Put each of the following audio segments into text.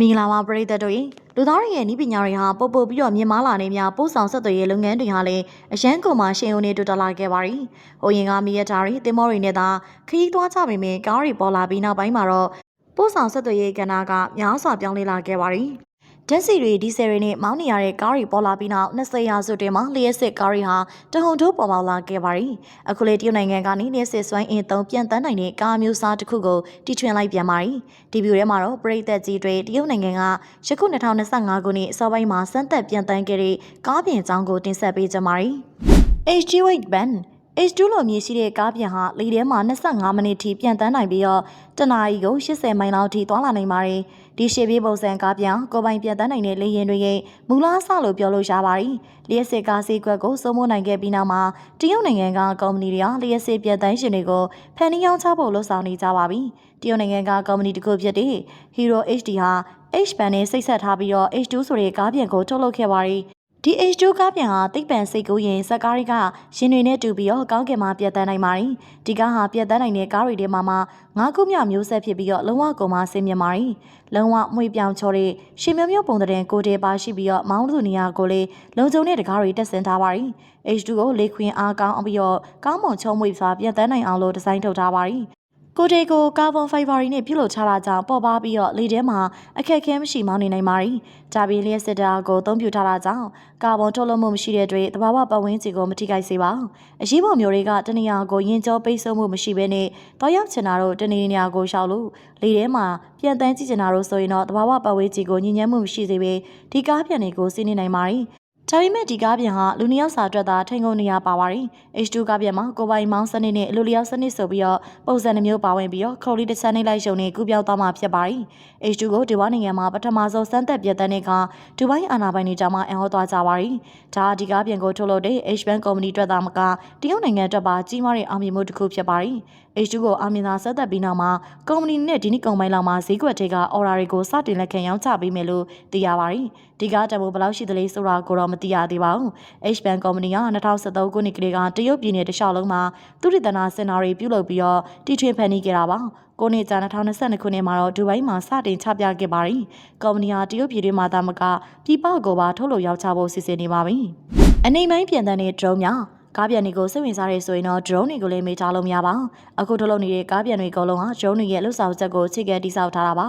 မင်္ဂလာပါပရိသတ်တို့ရေလူသားတွေရဲ့ဤပညာတွေဟာပုတ်ပုတ်ပြီးတော့မြင်မာလာနေများပို့ဆောင်ဆက်သွယ်ရေးလုပ်ငန်းတွေဟာလည်းအရန်ကုန်မှာရှင်ုံနေတူတလာခဲ့ပါရီ။ဟိုရင်ကမိရတာတွေတင်မောတွေနဲ့သာခရီးသွားကြပေမဲ့ကားတွေပေါ်လာပြီးနောက်ပိုင်းမှာတော့ပို့ဆောင်ဆက်သွယ်ရေးကဏ္ဍကများစွာပြောင်းလဲလာခဲ့ပါရီ။ ဓာတ်ဆီတွေဒီဇယ်တွေနဲ့မောင်းနေရတဲ့ကားတွေပေါ်လာပြီးနောက်20ရာစုတွင်မှလျှက်စစ်ကားတွေဟာတဟုန်ထိုးပေါ်ပေါလာခဲ့ပါရီ။အခုလေတရုတ်နိုင်ငံကနေလျှက်စစ်စွမ်းအင်သုံးပြန်တန်းနိုင်တဲ့ကားမျိုးစားတစ်ခုကိုတီထွင်လိုက်ပြန်ပါရီ။ဒီဗီဒီယိုထဲမှာတော့ပရိသတ်ကြီးတွေတရုတ်နိုင်ငံကယခု2025ခုနှစ်အစောပိုင်းမှာစမ်းသပ်ပြန်တန်းခဲ့တဲ့ကားပြင်အကြောင်းကိုတင်ဆက်ပေးကြပါရီ။ HG8 Band H2 လိုမြေရှိတဲ့ကားပြန်ဟာလေထဲမှာ25မိနစ်ထိပြန်တန်းနိုင်ပြီးတော့တနာရီကို80မိုင်လောက်ထိသွားလာနိုင်ပါတယ်။ဒီရှေ့ပြေးပုံစံကားပြန်ကိုပိုင်ပြန်တန်းနိုင်တဲ့လေရင်တွေရဲ့မူလအစလို့ပြောလို့ရပါတယ်။လျှက်စစ်ကားစီးကွက်ကိုစိုးမိုးနိုင်ခဲ့ပြီးနောက်မှာတရုတ်နိုင်ငံကကုမ္ပဏီတွေကလျှက်စစ်ပြန်တန်းရှင်တွေကိုဖန်တီးရောင်းချဖို့လှုံ့ဆော်နေကြပါပြီ။တရုတ်နိုင်ငံကကုမ္ပဏီတစ်ခုဖြစ်တဲ့ Hero HD ဟာ H band နဲ့စိတ်ဆက်ထားပြီးတော့ H2 ဆိုတဲ့ကားပြန်ကိုထုတ်လုပ်ခဲ့ပါတယ်။ ဒီ H2 ကားပြန်ဟာတိတ်ပန်စိတ်ကူးရင်စက်ကားတွေကရှင်တွေနဲ့တူပြီးတော့ကောင်းကင်မှာပြတ်တန်းနိုင်ပါတယ်။ဒီကားဟာပြတ်တန်းနိုင်တဲ့ကားတွေထဲမှာမှငါးခုမြောက်မျိုးဆက်ဖြစ်ပြီးတော့လုံးဝကုန်မဆင်းမြင်ပါတယ်။လုံးဝမွေပြောင်ချော်တဲ့ရှင်မျိုးမျိုးပုံတဲ့ကိုတေပါရှိပြီးတော့မောင်းသူနေရာကိုလေလုံခြုံတဲ့တကားတွေတက်ဆင်ထားပါတယ်။ H2 ကိုလေခွင်အားကောင်းအောင်ပြီးတော့ကောင်းမွန်ချုံမွေစွာပြတ်တန်းနိုင်အောင်လို့ဒီဇိုင်းထုတ်ထားပါတယ်။ ကိုတေကိုကာဗွန်ဖိုင်ဘာတွေနဲ့ပြုလုပ်ချတာကြောင့်ပေါ်ပါပြီးတော့လေထဲမှာအခက်အခဲမရှိမောင်းနေနိုင်ပါ ರಿ ။ဂျာဘီလျက်စစ်တာကိုအသုံးပြုထားတာကြောင့်ကာဗွန်ထုတ်လွှတ်မှုမရှိတဲ့အတွက်တဘာဝပတ်ဝန်းကျင်ကိုမထိခိုက်စေပါ။အရေးပေါ်မျိုးတွေကတနေရာကိုရင်ကျော်ပိတ်ဆို့မှုမရှိဘဲနဲ့တောက်ရောက်ချင်တာတို့တနေရာကိုရှောက်လို့လေထဲမှာပြန်တန်းကြည့်ချင်တာတို့ဆိုရင်တော့တဘာဝပတ်ဝန်းကျင်ကိုညဉ့်ညမ်းမှုမရှိစေဘဲဒီကားပြန်တွေကိုစီးနေနိုင်ပါ ರಿ ။ ဒါပေမဲ့ဒီကားပြန်ဟာလူနှစ်ယောက်စာအတွက်သာထိန်ကုန်နေရပါပါရီ H2 ကားပြန်မှာကိုပိုင်မောင်းစနစ်နဲ့လူလျောက်စနစ်ဆိုပြီးတော့ပုံစံနှမျိုးပါဝင်ပြီးတော့ခေါ်လီတစ်ချမ်းနှိလိုက်ရှုံနဲ့ကူပြောင်းသွားမှာဖြစ်ပါရီ H2 ကိုဒီဝါနိုင်ငံမှာပထမဆုံးစမ်းသပ်ပြတ်တဲ့နေ့ကဒူဘိုင်းအာနာပိုင်တွေကြောင့်မှအံ့ဩသွားကြပါရီဒါဒီကားပြန်ကိုထုတ်လုပ်တဲ့ H Bank Company အတွက်သာမကတရုတ်နိုင်ငံအတွက်ပါကြီးမားတဲ့အောင်မြင်မှုတစ်ခုဖြစ်ပါရီ H2 ကိုအောင်မြင်သာဆက်သက်ပြီးနောက်မှာကုမ္ပဏီနဲ့ဒီနေ့ကုန်ပိုင်းလောက်မှာဈေးကွက်တွေကအော်ဒါတွေကိုစတင်လက်ခံရောင်းချပေးမယ်လို့သိရပါရီဒီကားတံမိုးဘယ်လောက်ရှိသလဲဆိုတာကိုတော့မသိရသေးပါဘူး H Bank ကုမ္ပဏီက2013ခုနှစ်ကလေးကတရုတ်ပြည်နယ်တစ်လျှောက်လုံးမှာသူရိတနာစင်နာတွေပြုလုပ်ပြီးတော့တီထွင်ဖန်တီးခဲ့တာပါကိုနေကြာ2022ခုနှစ်မှာတော့ဒူဘိုင်းမှာစတင်ချပြခဲ့ပါရီကုမ္ပဏီဟာတရုတ်ပြည်တွင်းမှာသာမကပြည်ပကိုပါထုတ်လုပ်ရောင်းချဖို့စီစဉ်နေပါပြီအနေပိုင်းပြန်တဲ့ drone များ ကားပြန်တွေကိုစိတ်ဝင်စားရဆိုရင်တော့ drone တွေကိုလည်းမေးထားလို့မရပါဘူးအခုထုတ်လုပ်နေတဲ့ကားပြန်တွေအကုန်လုံးဟာ drone တွေရဲ့လှုပ်ဆောင်ချက်ကိုအခြေခံတိစောက်ထားတာပါ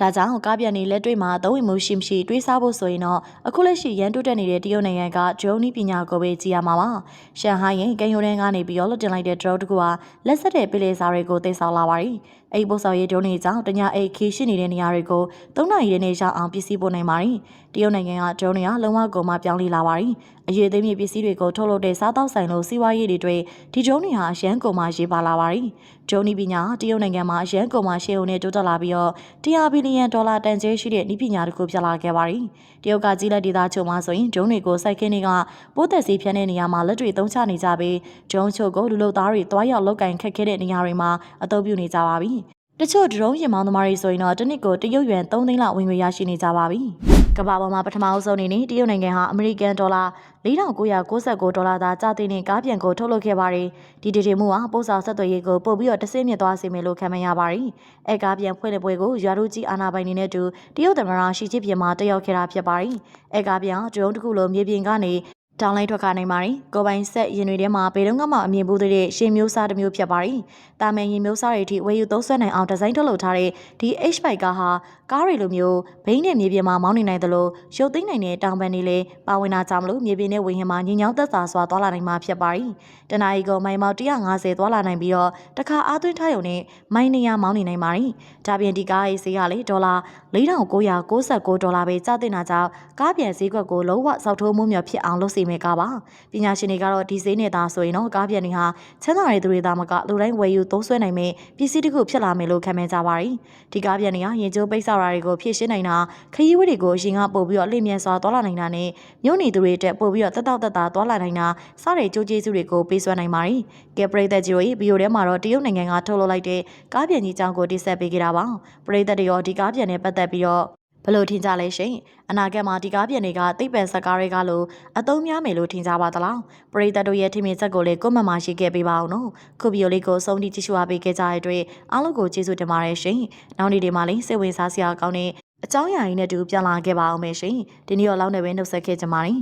ဒါကြောင့်ကားပြန်နေလက်တွေ့မှာသုံးဝင်မှုရှိမရှိတွေးစားဖို့ဆိုရင်တော့အခုလက်ရှိရန်တိုးတက်နေတဲ့တရုတ်နိုင်ငံက drone ပညာကိုပဲကြည့်ရမှာပါ။ရှန်ဟိုင်းရဲ့ကင်ယိုဒန်ကနေပြီးတော့လွတ်တင်လိုက်တဲ့ drone တကူဟာလက်ဆက်တဲ့ပလေစာတွေကိုသိဆောင်လာပါတယ်။ အဲ့ဒီပို့ဆောင်ရေး drone တွေကြောင့်တ냐အိတ်ခီးရှိနေတဲ့နေရာတွေကို၃နာရီနဲ့ရအောင်ပစ္စည်းပို့နိုင်ပါတယ်။တရုတ်နိုင်ငံက drone တွေကလုံးဝကုန်မပြောင်းလဲလာပါတယ်။အရေးသိမ်းမြေပစ္စည်းတွေကိုထုတ်လုပ်တဲ့စားတောက်ဆိုင်လိုစီးပွားရေးတွေတွေဒီ drone တွေဟာအရန်ကုန်မှရေးပါလာပါတယ်။ drone ပညာတရုတ်နိုင်ငံမှာအရန်ကုန်မှရှေ့ုံနဲ့တိုးတက်လာပြီးတော့100ဘီလီယံဒေါ်လာတန်ကျေးရှိတဲ့ဤပညာတစ်ခုဖြစ်လာခဲ့ပါတယ်။တရုတ်ကကြီးလက်ဒေသချုပ်မှာဆိုရင် drone တွေကိုစိုက်ခင်းတွေကပိုးသက်စီးဖြန်းတဲ့နေရာမှာလက်တွေသုံးချနေကြပြီး drone ချုပ်ကိုလူလုသားတွေတွားရောက်လောက်ကင်ခက်ခဲတဲ့နေရာတွေမှာအသုံးပြုနေကြပါပြီ။ တချို့ drone ရင်မောင်းသမားတွေဆိုရင်တော့တစ်နှစ်ကိုတရုတ်ယွမ်3သိန်းလောက်ဝင်ငွေရရှိနေကြပါပြီ။ကမ္ဘာပေါ်မှာပထမအဆုံးအနေနဲ့တရုတ်နိုင်ငံဟာအမေရိကန်ဒေါ်လာ4999ဒေါ်လာသာကျတဲ့ကားပြန်ကိုထုတ်လုပ်ခဲ့ပါတယ်။ဒီတည်တည်မှုဟာပို့ဆောင်ဆက်သွယ်ရေးကိုပို့ပြီးတော့တဆင့်မြင့်သွားစေမယ်လို့ခံမှန်းရပါတယ်။အဲကားပြန်ဖွင့်တဲ့ပွဲကိုရွာတို့ကြီးအာနာပိုင်နေနဲ့တူတရုတ်သမ္မတရှီကျင်းပြင်မှာတက်ရောက်ခဲ့တာဖြစ်ပါတယ်။အဲကားပြန်ဒရုန်းတစ်ခုလိုမြေပြင်ကနေ တောင်းလိုက်ထွက်ခနိုင်ပါတယ်။ကိုပိုင်ဆက်ရင်တွေထဲမှာဘယ်တော့မှအမြင်ဘူးတဲ့ရှင်မျိုးစားတစ်မျိုးဖြစ်ပါတယ်။တာမန်ရင်မျိုးစားတွေအထိဝယ်ယူသုံးစွဲနိုင်အောင်ဒီဇိုင်းထုတ်လုပ်ထားတဲ့ဒီ H5 ကားဟာကားတွေလိုမျိုးဘိန်းနဲ့မြေပြင်မှာမောင်းနေနိုင်သလိုရုပ်သိမ်းနိုင်တဲ့တောင်ပန်တွေလည်းပါဝင်တာကြောင့်မလို့မြေပြင်နဲ့ဝေဟင်မှာညင်ညောင်းသက်သာစွာသွားလာနိုင်မှာဖြစ်ပါတယ်။တနအီကိုမိုင်မောက်150သွားလာနိုင်ပြီးတော့တခါအားသွင်းထားရုံနဲ့မိုင်200မောင်းနေနိုင်ပါတယ်။ဒါပြင်ဒီကားရဲ့ဈေးကလေဒေါ်လာ4999ဒေါ်လာပဲကျတဲ့နာကြောင့်ကားပြန်ဈေးကွက်ကိုလုံးဝစောက်ထိုးမှုမျိုးဖြစ်အောင်လုပ်စီမယ်ကားပါပညာရှင်တွေကတော့ဒီဈေးနဲ့သာဆိုရင်တော့ကားပြန်တွေဟာချမ်းသာတဲ့သူတွေသာမကလူတိုင်းဝယ်ယူသုံးစွဲနိုင်မယ့်ပစ္စည်းတစ်ခုဖြစ်လာမယ်လို့ခံမှန်းကြပါတယ်ဒီကားပြန်တွေကရင်ကျိုးပိတ်ဆောက်တာတွေကိုဖြည့်ရှင်းနိုင်တာခရီးဝတ်တွေကိုအရင်ကပို့ပြီးတော့လင့်မြန်စွာသွားလာနိုင်တာနဲ့မြို့နေသူတွေတက်ပို့ပြီးတော့တက်တောက်တက်တာသွားလာနိုင်တာစတဲ့ကြိုးကျေးဇူးတွေကိုပေးစွမ်းနိုင်ပါတယ်ကဲပရိသတ်ကြီးတို့ဗီဒီယိုထဲမှာတော့တရုတ်နိုင်ငံကထုတ်လုပ်လိုက်တဲ့ကားပြန်ကြီးအကြောင်းကိုတိဆက်ပေးခဲ့တာပါပရိသတ်တွေရောဒီကားပြန်နဲ့ပတ်သက်ပြီးတော့ ဘလို့ထင်ကြလဲရှင်အနာဂတ်မှာဒီကားပြန်တွေကတိတ်ပန်စကားတွေကလို့အသုံးများမယ်လို့ထင်ကြပါသလားပရိသတ်တို့ရဲ့ထင်မြင်ချက်ကိုလည်းကွန်မန့်မှာရေးခဲ့ပေးပါအောင်နော်ခုဗီယိုလေးကိုစုံတီကြည့်ရှုအားပေးခဲ့ကြတဲ့အတွက်အားလုံးကိုကျေးဇူးတင်ပါတယ်ရှင်နောက်နေ့ဒီမှာလည်းစိတ်ဝင်စားစရာကောင်းတဲ့အကြောင်းအရာရင်းနဲ့တူပြန်လာခဲ့ပါအောင်မယ်ရှင်ဒီနေ့တော့လောက်နေပဲနှုတ်ဆက်ခဲ့ကြပါမယ်